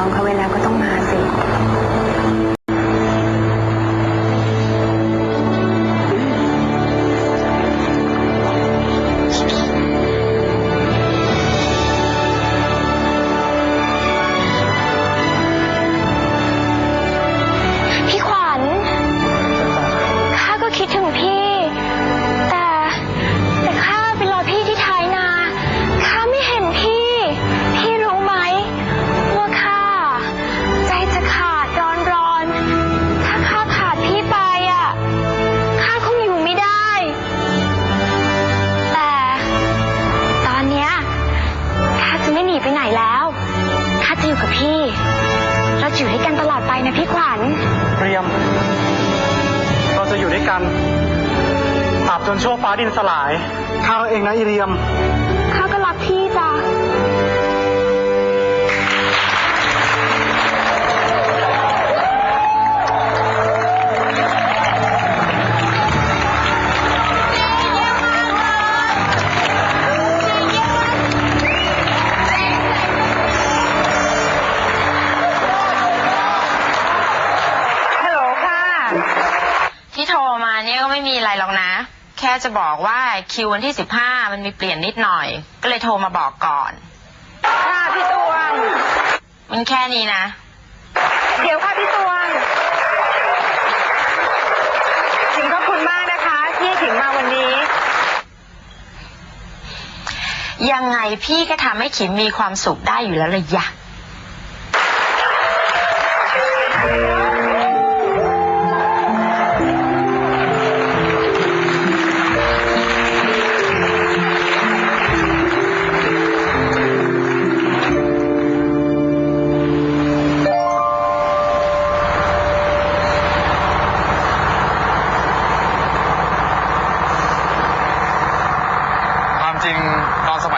น้องเขาไว้แล้วก็ต้องมา แล้วข้าจะอยู่กับพี่ เราจะอยู่ด้วยกันตลอดไปนะพี่ขวัญ เรียม เราจะอยู่ด้วยกันตราบจนชั่วฟ้าดินสลาย ข้าเองนะอีเรียม ข้าก็รักพี่จ้ะ มาเนี่ยก็ไม่มีอะไรหรอกนะ แค่จะบอกว่าคิววันที่สิบห้ามันมีเปลี่ยนนิดหน่อย ก็เลยโทรมาบอกก่อนค่ะพี่ตวงมันแค่นี้นะ เดี๋ยวค่ะพี่ตวงถิงขอบคุณมากนะคะที่ถิงมาวันนี้ ยังไงพี่ก็ทำให้ขิมมีความสุขได้อยู่แล้วเลยยะ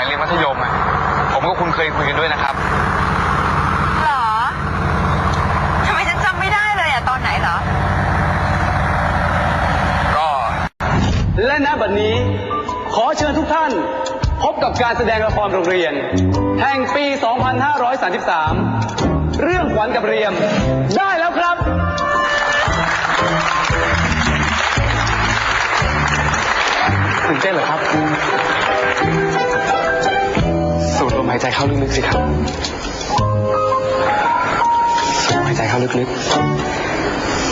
ยเรียนมัธยมอะผมก็คุณเคยคุยกันด้วยนะครับ เหรอทำไมฉันจำไม่ได้เลยอะตอนไหนเหรอ ก็ และณบัดนี้ ขอเชิญทุกท่าน พบกับการแสดงละครโรงเรียน แห่งปี 2533 เรื่องขวัญกับเรียม ได้แล้วครับตื่นเต้นเหรอครับสูดลม หายใจเข้าลึกๆสิครับสูดหายใจเข้าลึกๆ